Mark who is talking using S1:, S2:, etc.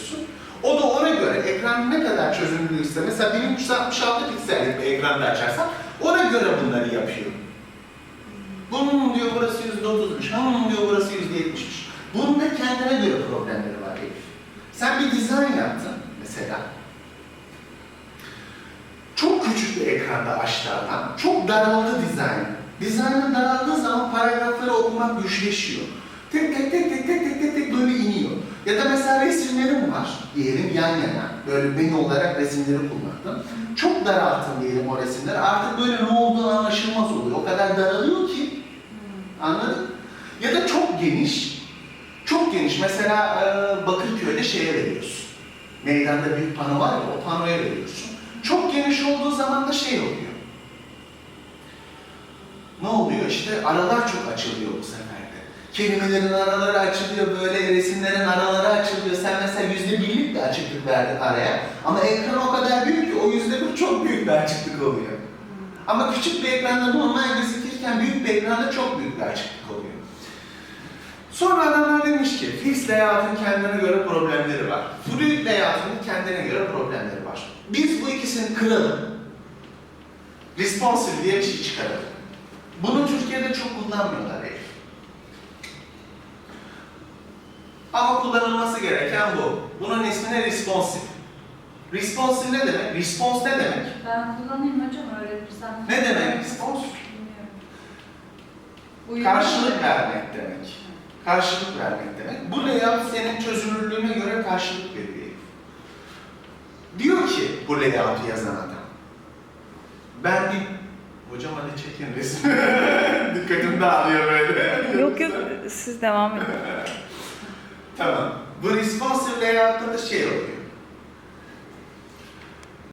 S1: yapıyorsun. O da ona göre ekran ne kadar çözünürlükse, mesela 1366 piksellik bir ekranda açarsan ona göre bunları yapıyor. Bunun diyor burası yüzde otuzmuş, bunun diyor burası yüzde yetmişmiş. Bunun da kendine göre problemleri var Elif. Sen bir dizayn yaptın mesela. Çok küçük bir ekranda adam. Çok daraldı dizayn. Dizaynın daraldığı zaman paragrafları okumak güçleşiyor. Tek tek tek tek da mesela resimlerim var diyelim yan yana. Böyle menü olarak resimleri kullandım. Çok daralttım diyelim o resimleri. Artık böyle ne olduğu anlaşılmaz oluyor. O kadar daralıyor ki. Anladın? Ya da çok geniş. Çok geniş. Mesela e, Bakırköy'de şeye veriyorsun. Meydanda büyük pano var ya, o panoya veriyorsun. Çok geniş olduğu zaman da şey oluyor. Ne oluyor? İşte aralar çok açılıyor bu sefer. Kelimelerin araları açılıyor, böyle resimlerin araları bir açıklık verdin araya. Ama ekran o kadar büyük ki o yüzde bir çok büyük bir açıklık oluyor. Ama küçük bir ekranda normal gözükürken büyük bir ekranda çok büyük bir açıklık oluyor. Sonra adamlar demiş ki, fix layout'un kendine göre problemleri var. Fluid layout'un kendine göre problemleri var. Biz bu ikisini kıralım. Responsive diye bir şey çıkaralım. Bunu Türkiye'de çok kullanmıyorlar Elif. Ama kullanılması gereken bu. Bunun ismi ne? Responsive. Responsive ne demek? Response ne demek?
S2: Ben kullanayım hocam öğretirsem.
S1: Ne demek response?
S2: Bilmiyorum.
S1: Karşılık vermek demek. Karşılık vermek demek. Bu layout senin çözünürlüğüne göre karşılık veriyor. Diyor ki bu layout'u yazan adam. Ben bir... Hocam hadi çekin resmi. Dikkatim dağılıyor böyle.
S3: Yok yok siz devam edin.
S1: Tamam. Bu responsive layout'ta da şey oluyor.